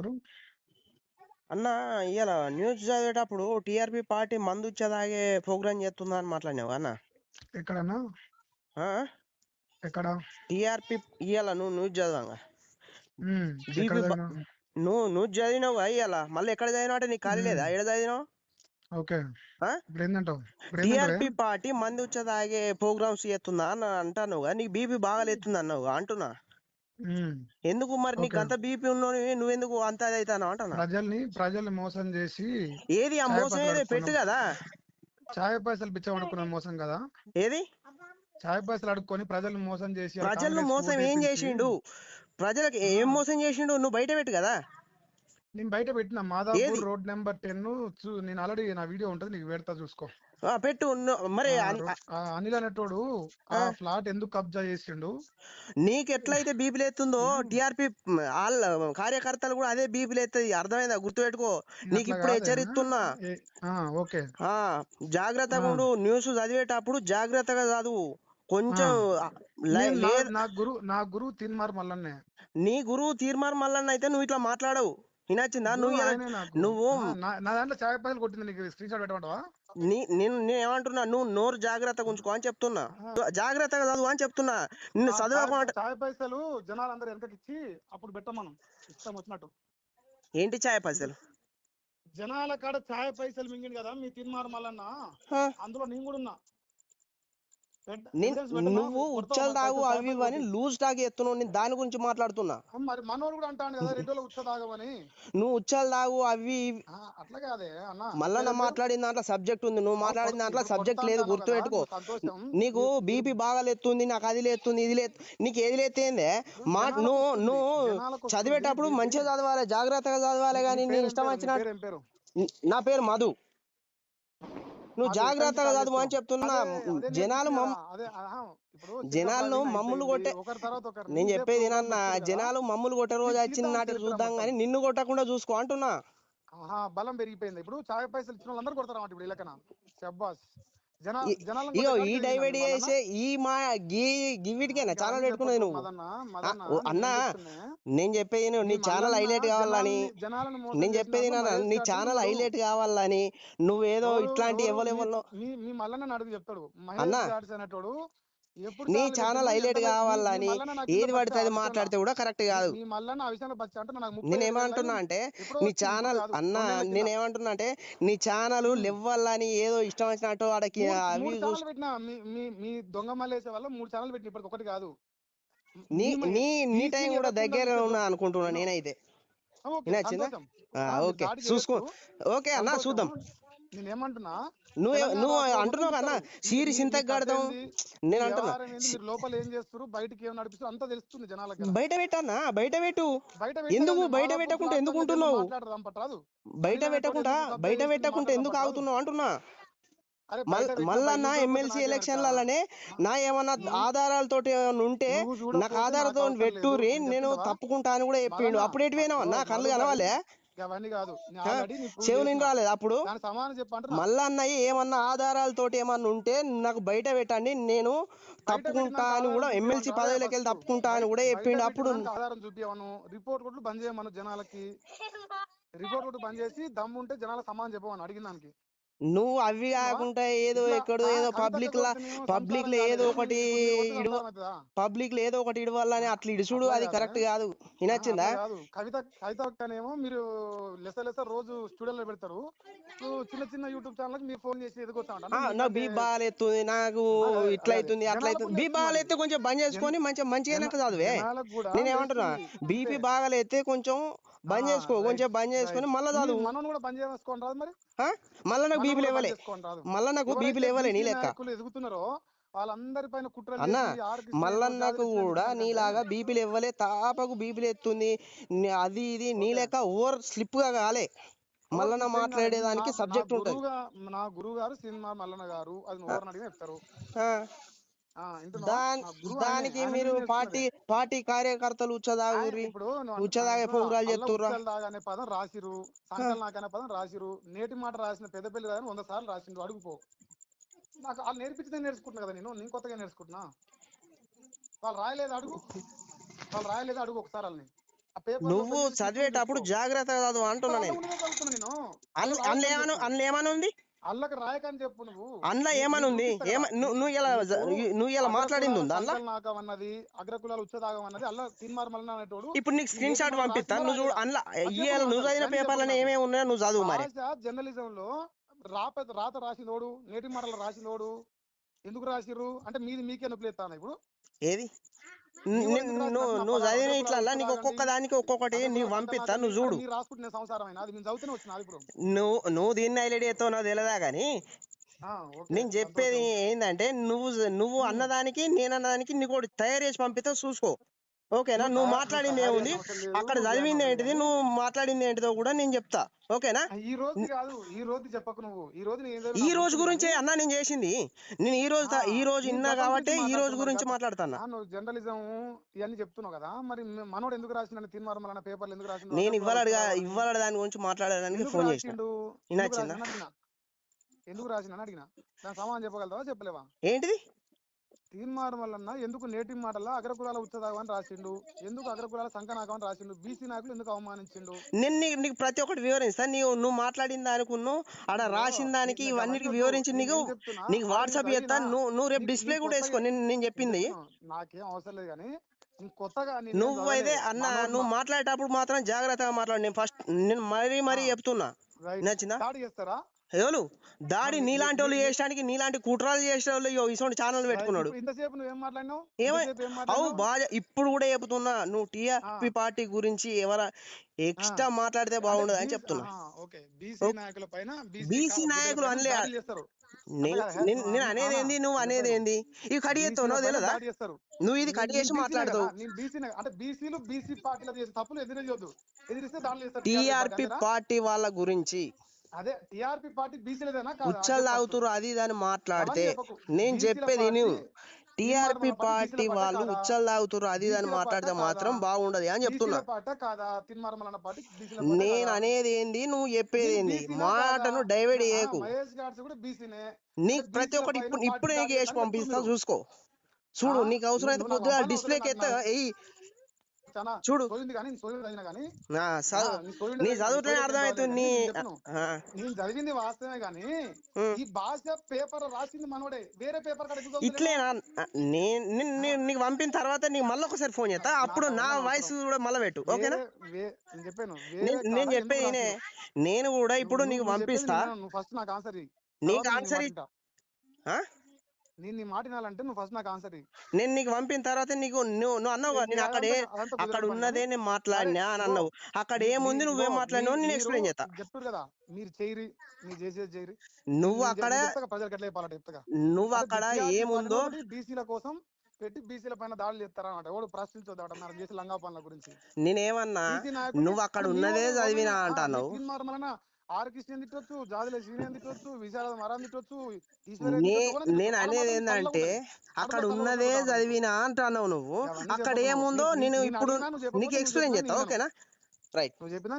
ఎవరు అన్న ఇవాళ న్యూస్ చదివేటప్పుడు టిఆర్పి పార్టీ మందు తాగే ప్రోగ్రామ్ చేస్తుందా అని మాట్లాడినావు అన్న? ఎక్కడన్నా? ఎక్కడ? టిఆర్పి ఇవాళ నువ్వు న్యూస్ చదవంగా. చదివినావు? నువ్వు న్యూస్ చదివినావు ఇవాళ మళ్ళీ ఎక్కడ చదివినావు అంటే నీకు ఖాళీ లేదా? ఎక్కడ చదివినావు? ఓకే. టిఆర్పి పార్టీ మందు తాగే ప్రోగ్రామ్స్ చేస్తుందా అని అంటాను నీకు బీపీ బాగాలేస్తుంది అన్నావు అంటున్నా. ఎందుకు మరి నీకు. అంత బీపీ ఉన్నోని నువ్వెందుకు అంత అవుతాను అంటున్నా? ప్రజల్ని ప్రజల్ని మోసం చేసి ఏది ఆ మోసం ఏది పెట్టు. కదా. ఛాయ్ పైసలు బిచ్చం మోసం కదా. ఏది? ఛాయ్ పైసలు అడుక్కొని ప్రజల్ని మోసం చేసి ప్రజలను మోసం ఏం చేసిండు? ప్రజలకు ఏం మోసం చేసిండు? నువ్వు బయట పెట్టు కదా. నేను బయట పెట్టిన మాదాపూర్? రోడ్ నెంబర్ టెన్ నేను ఆల్రెడీ నా వీడియో ఉంటుంది నీకు పెడతా చూసుకో. పెట్టు మరి అనిల్ అనేటోడు ఆ ఫ్లాట్ ఎందుకు కబ్జా చేసిండు? నీకు ఎట్లయితే బీపీ లేస్తుందో టిఆర్పి వాళ్ళ కార్యకర్తలు కూడా అదే బీపీ లేస్తుంది అర్థమైందా? గుర్తుపెట్టుకో. నీకు ఇప్పుడు. హెచ్చరిస్తున్నా. ఓకే. జాగ్రత్తగా ఉండు న్యూస్ చదివేటప్పుడు జాగ్రత్తగా చదువు. కొంచెం నా- లేదు నా గురు నా గురువు తిన్మార్ మల్లన్నే. నీ గురువు తీర్మార్ మల్లన్న అయితే నువ్వు ఇట్లా మాట్లాడవు. వినొచ్చిందా నువ్వు. నువ్వు నా దాంట్లో చాయ్ పైసలు కొట్టింది నీకు స్క్రీన్ షాట్ పెట్టమంటావా? నీ నేను నేను ఏమంటున్నా నువ్వు నోరు జాగ్రత్తగా ఉంచుకో అని చెప్తున్నా. జాగ్రత్తగా చదువు అని చెప్తున్నా. నిన్ను చదవకుండా చాయ్ పైసలు జనాలందరూ ఇచ్చి అప్పుడు పెట్టమను ఇష్టం వచ్చినట్టు. ఏంటి ఛాయ పైసలు? జనాల కాడ చాయ్ పైసలు మింగింది కదా మీ తిన్మార్ మల్లన్న. ఆ, అందులో నేను కూడా ఉన్నా పెట్ట- నేను- evidence పెట్టమా? నువ్వు ఉచ్చలు తాగు అవి అని లూజ్ టాక్ ఎత్తున్నావు నేను దాని గురించి మాట్లాడుతున్నా. మరి మనోడు కూడా అంటాను కదా ఉచ్చ తాగమని. నువ్వు ఉచ్చలు తాగు అవి అట్లా కాదే అన్న. మళ్ళా నా మాట్లాడిన దాంట్లో సబ్జెక్ట్ ఉంది నువ్వు మాట్లాడిన దాంట్లో సబ్జెక్ట్ లేదు గుర్తుపెట్టుకో. సంతోషం. నీకు బీపీ బాగా లేస్తుంది నాకు అది లేస్తుంది ఇది లేదు నీకు ఏది లేతేందే మా నువ్వు నువ్వు చదివేటప్పుడు మంచిగా చదవాలి జాగ్రత్తగా చదవాలి కానీ నీ ఇష్టం పేరు నా పేరు మధు. నువ్వు జాగ్రత్తగా చదువు అని చెప్తున్నా జనాలు జనాలను మమ్ములు. కొట్టే నేను చెప్పేది కదా. జనాలు మమ్ములు కొట్టే రోజు వచ్చిన నాటికి చూద్దాం. కానీ నిన్ను కొట్టకుండా చూసుకో అంటున్నా బలం పెరిగిపోయింది ఇప్పుడు చాయ్ పైసలు ఇచ్చిన వాళ్ళందరూ కొడతారు ఇప్పుడు ఈ లెక్కన ఈ- ఇగో డైవర్ట్ చేసే ఈ మా గీ గివిటికేనా ఛానల్ పెట్టుకున్నది నువ్వు. అన్నా, నేను చెప్పేది నీ ఛానల్ హైలైట్ కావాలని నేను చెప్పేది నా ఛానల్ హైలైట్ కావాలని నువ్వేదో ఇట్లాంటి ఎవరు ఎవరు మీ- ఎవరు మీ మీ మల్లన్న అడుగు చెప్తాడు. అన్నా, నీ ఛానల్ హైలైట్ కావాలని ఏది పడితే అది మాట్లాడితే. కూడా కరెక్ట్ కాదు. బచ్చ అంటే నీ ఛానల్ అన్న రెండేళ్ళ కింద. నేను ఏమంటున్నా అంటే నీ ఛానల్ లెవ్వాలని ఏదో ఇష్టం వచ్చినట్టు మూడు- అవి మీ దొంగ మల్లేసే వల్ల మూడు ఛానల్ పెట్టిన ఇప్పటికి ఒకటి కాదు. నీ నీ టైం కూడా దగ్గర ఉన్నా అనుకుంటున్నా. నేనైతే. ఓకే, చూసుకో. ఓకే అన్న. చూద్దాం. నేనేమంటున్నా? నువ్వు నువ్వు అంటున్నావు మొత్తం కన్నా చెప్తారు. సీరి మీ- సింతకు మీ కడతాం కథ ఏంది, నేను అంటున్నా లోపల ఏం చేస్తారు బయటికి ఏం నడిపిస్తారు అంతా తెలుస్తుంది జనాలకి బయట పెట్టన్నా? బయట పెట్టు. ఎందుకు బయట పెట్టకుండా ఎందుకు ఉంటున్నావు? బయట పెట్టకుండా బయట పెట్టకుండా ఎందుకు ఆగుతున్నావు? అంటున్నా. మళ్ళా నా ఎమ్మెల్సీ ఎలక్షన్లనే నా ఏమన్నా ఆధారాలతోటి ఏమన్నా ఉంటే నాకు ఆధారాలతో. పెట్టుర్రి నేను? తప్పుకుంటా అని కూడా చెప్పిండు. మదన్న, అప్పుడు ఎటువైనా నా కళ్ళు కనవాలే అవన్నీ కాదు. నేను రాలేదు. అప్పుడు సమానం మళ్ళా అన్నయ్య ఏమన్నా ఆధారాలతోటి ఏమన్నా ఉంటే నాకు బయట పెట్టండి. నేను తప్పుకుంటా అని కూడా ఎమ్మెల్సీ పదవిలోకి వెళ్ళి తప్పుకుంటా అని కూడా చెప్పిండు. అప్పుడు ఆధారం చూపించమను రిపోర్ట్ కొట్లు బంద్ చేయమను జనాలకి. రిపోర్ట్ కొట్టు బంద్ చేసి దమ్ము ఉంటే జనాలకు సమానం చెప్పమని అడిగిన దానికి. నువ్వు అవి కాకుండా ఏదో ఎక్కడో ఏదో పబ్లిక్ లా పబ్లిక్లో ఏదో కాలేదు. ఒకటి? పబ్లిక్లో ఏదో ఒకటి ఇడవాలని అట్లా ఇడుచుడు అది. కరెక్ట్ కాదు. కాదు కవిత కవిత అక్కనేమో మీరు లెస లెస రోజు స్టూడియోలో పెడతారు చిన్న చిన్న యూట్యూబ్ ఛానల్ మీరు ఫోన్ చేసి ఎదుగుతా నాకు బీ బాగాలేస్తుంది నాకు అదే, అదే, ఇట్లా. అవుతుంది అట్లా అవుతుంది బీ కూడా బాగాలేస్తే కొంచెం బంద్ చేసుకొని మంచిగా మంచిగా చదివే నేను ఏమంటున్నా. బీపీ అంతే. బాగాలేస్తే కొంచెం బంద్ చేసుకో కొంచెం బంద్ చేసుకొని. మళ్ళా చదువు కూడా బంద్ చేసుకోండి రాదు మరి? మళ్ళా నాకు బీపీ లేవలే రాదు మళ్ళా నాకు బీపీ లేవలే నీ లెక్క ఎదుగుతున్నారో వాళ్ళందరి పైన కుట్రలు అన్న చేసి ఆర్ కృష్ణ మల్లన్నకు కూడా నీలాగా బీపీలు ఇవ్వలే తాపకు బీపీలు ఎత్తుంది అది ఇది నీ లెక్క ఓవర్ స్లిప్గా కాలే. మల్లన్న మాట్లాడేదానికి సబ్జెక్ట్ ఉంటది. నా గురువు గారు సినిమా మల్లన్న గారు అది చెప్తారు. దానికి మీరు పార్టీ. పార్టీ కార్యకర్తలు ఉచ్చదాగురి ఉచ్చదాగే ఉచ్చల్ దాగా అనే పదం రాసిరు సంకల్ నాక్ అనే పదం రాసిరు నేటి మాట రాసిన పెద్దపల్లి రాని వంద సార్లు రాసిండు అడుగుపో. నాకు వాళ్ళు నేర్పించిందే నేర్చుకుంటున్నా కదా నేను. నేను కొత్తగా నేర్చుకుంటున్నా. వాళ్ళు రాయలేదు అడుగు. వాళ్ళు రాయలేదు అడుగు ఒకసారి వాళ్ళని. నువ్వు చదివేటప్పుడు జాగ్రత్తగా చదువు అంటున్నా నేను. అందులో ఏమను అందులో ఏమని ఉంది అల్లకి రాయకని చెప్పు నువ్వు. అందులో నీకు- ఏమని నీకు ఉంది చూపిస్తా ఏమ కదా. నువ్వు ఇలా నువ్వు ఇలా మాట్లాడింది ఉందా అందులో? నాకం అన్నది అగ్రకులాలు ఉచ్చదాగం అన్నది అల్ల తీన్మార్ మల్లన్న అనేటోడు ఇప్పుడు నీకు స్క్రీన్ షాట్ ఏమన్నా పంపిస్తా. నువ్వు చూడు అందులో నువ్వు. చదివిన చెప్పు ఏమేమి ఉన్నాయో నువ్వు చదువు మరి. జర్నలిజం లో రాప రాత రాసినోడు నేటి మాటలు రాసినోడు ఎందుకు రాసిర్రు అంటే మీది మీకే నొప్పులు ఎత్తాను ఇప్పుడు ఏది? నువ్వు చదివిన ఇట్లా నీకు. ఒక్కొక్క దానికి ఒక్కొక్కటి నీవు పంపిస్తా. నువ్వు చూడు అది మీరు రాసుకుంటున్న సంసారం అయినా అది మేము చదివితేనే వచ్చిన ఇప్పుడు నువ్వు నువ్వు దీన్ని హైలైట్ చేస్తావు నాకు తెలియదా కానీ నేను చెప్పేది. ఏంటంటే నువ్వు నువ్వు అన్నదానికి నేను అన్నదానికి నీకు తయారు చేసి పంపిస్తే చూసుకో ఓకేనా? నువ్వు మాట్లాడింది ఏముంది? అక్కడ చదివింది ఏంటిది. నువ్వు మాట్లాడింది ఏంటిదో కూడా నేను చెప్తా. ఓకేనా? ఈ రోజు కాదు ఈ రోజు చెప్పకు నువ్వు. ఈ రోజు ఈ రోజు గురించే అన్న నేను చేసింది. నేను ఈ రోజు ఈ రోజు ఇన్నా కాబట్టి ఈ రోజు గురించి ఆ, నువ్వు జర్నలిజం ఇవన్నీ చెప్తున్నావు కదా. మరి మనోడు ఎందుకు రాసిండు తీర్మానం పేపర్లు ఎందుకు రాసిండు? నేను ఇవ్వాలడుగా? ఇవ్వాల దాని గురించి మాట్లాడడానికి ఫోన్ ఈయన ఎందుకు అని అడిగినా? దాని సమాధానం చెప్పగలవా? చెప్పలేవా? ఏంటిది? తీర్మానం వలన ఎందుకు నేటి మాటల అగ్రకులాల ఉచ్చదాగం అని రాసిండు. ఎందుకు అగ్రకులాల సంకనాకం అని రాసిండు. బీసీ నాయకులు ఎందుకు అవమానించిండు? నేను నీకు నీకు ప్రతి ఒక్కటి వివరిస్తా నీవు నువ్వు మాట్లాడిన దానికి నువ్వు ఆడ రాసిన దానికి నీకు ఇవన్నీ అవన్నీ వివరించి. నీకు నీకు వాట్సాప్ చేస్తా. నువ్వు నువ్వు రేపు డిస్ప్లే కూడా వేసుకో. నేను నేను చెప్పింది. నాకేం అవసరం లేదు కానీ కొత్తగా నువ్వు అయితే. అన్న నువ్వు మాట్లాడేటప్పుడు మాత్రం జాగ్రత్తగా మాట్లాడు. నేను ఫస్ట్ నేను మరీ మరీ. చెప్తున్నా. నచ్చిందా? చేస్తారా? ఎవరు దాడి నీలాంటి వాళ్ళు చేయడానికి నీలాంటి కుట్రాలు చేసే వాళ్ళు ఇటువంటి ఛానల్ పెట్టుకున్నాడు. ఇప్పుడు ఇంతసేపు నువ్వు ఏం మాట్లాడినావు? అవు బాగా ఇప్పుడు కూడా చెప్తున్నా నువ్వు టీఆర్పీ పార్టీ గురించి ఎవర ఎక్స్ట్రా మాట్లాడితే బాగుండదు అని చెప్తున్నా. బీసీ నాయకుల అనలే. నేను అనేది ఏంది? నువ్వు అనేది ఏంది? ఇవి కడి చేస్తావు తెలియదా నువ్వు ఇది కడి చేసి మాట్లాడతావు. టీఆర్పీ? పార్టీ వాళ్ళ గురించి అదే టీఆర్పీ పార్టీ బీసీలదేనా? ఉచ్చలు తాగుతురు అది దాన్ని మాట్లాడితే. నేను చెప్పేది నువ్వు టీఆర్పీ పార్టీ వాళ్ళు? ఉచ్చలు తాగుతురు అది దాన్ని మాట్లాడితే మాత్రం? బాగుండదు అని చెప్తున్నా. నేను అనేది ఏంది? నువ్వు చెప్పేది ఏంది? మాటను డైవర్ట్ చేయకు. నీకు ప్రతి ఒక్కటి ఇప్పుడు ఇప్పుడు నీకు వేసి పంపిస్తా. చూసుకో. చూడు? నీకు అవసరం అయితే పంపాలి డిస్ప్లేకి అవసరం చూడు. నా చదువుతూనే అర్థమవుతుంది నేను చదివింది వాస్తవమే. ఈ భాష పేపర్ రాసింది మనోడే వేరే పేపర్ కాడ ఎందుకు ఇట్లే చదువుతలేడు? నేను నీకు పంపిన తర్వాత నీకు మళ్ళీ ఒకసారి ఫోన్ చేస్తా అప్పుడు నా వాయిస్ కూడా మళ్ళీ పెట్టు ఓకేనా నేను చెప్పేది? నేను కూడా ఇప్పుడు నీకు పంపిస్తా ఫస్ట్ నాకు ఆన్సర్. నీకు ఆన్సర్? నేను నీ మాట వినాలంటే నువ్వు ఫస్ట్ నాకు ఆన్సర్. నేను నీకు పంపిన తర్వాత నీకు నువ్వు నువ్వు అన్నావు నేను అక్కడ అక్కడ ఉన్నదే. నేను మాట్లాడినా అని అన్నావు. అక్కడ ఏముంది నువ్వేం మాట్లాడినావు నేను ఎక్స్ప్లెయిన్ చేస్తా. చెప్తారు కదా మీరు చేయరి మీరు చేసేది చేయరి. నువ్వు అక్కడ ప్రజలకు ఎట్లా చెప్పాలంటే చెప్తాగా. నువ్వు అక్కడ ఏముందో బీసీల కోసం పెట్టి బీసీల పైన దాడులు చేస్తారా అన్నమాట. ఎవడు ప్రశ్నించొద్దు మనం చేసే లంగా పనుల గురించి. నేనేమన్నా నువ్వు అక్కడ ఉన్నదే చదివినా ఆ, అంటున్నావు నీ తీర్మానం వలన ఆర్ కృష్ణ తిట్టొచ్చు జాదుల శ్రీని తిట్టొచ్చు విశాల మరాన్ తిట్టొచ్చు ఈశ్వర నే నేను అనేది ఏంటంటే అక్కడ ఉన్నదే చదివినా అంటున్నావు నువ్వు. అక్కడ. ఏముందో నేను ఇప్పుడు నీకు ఎక్స్ప్లెయిన్ చేస్తా. ఓకేనా? రైట్ నువ్వు చెప్పినా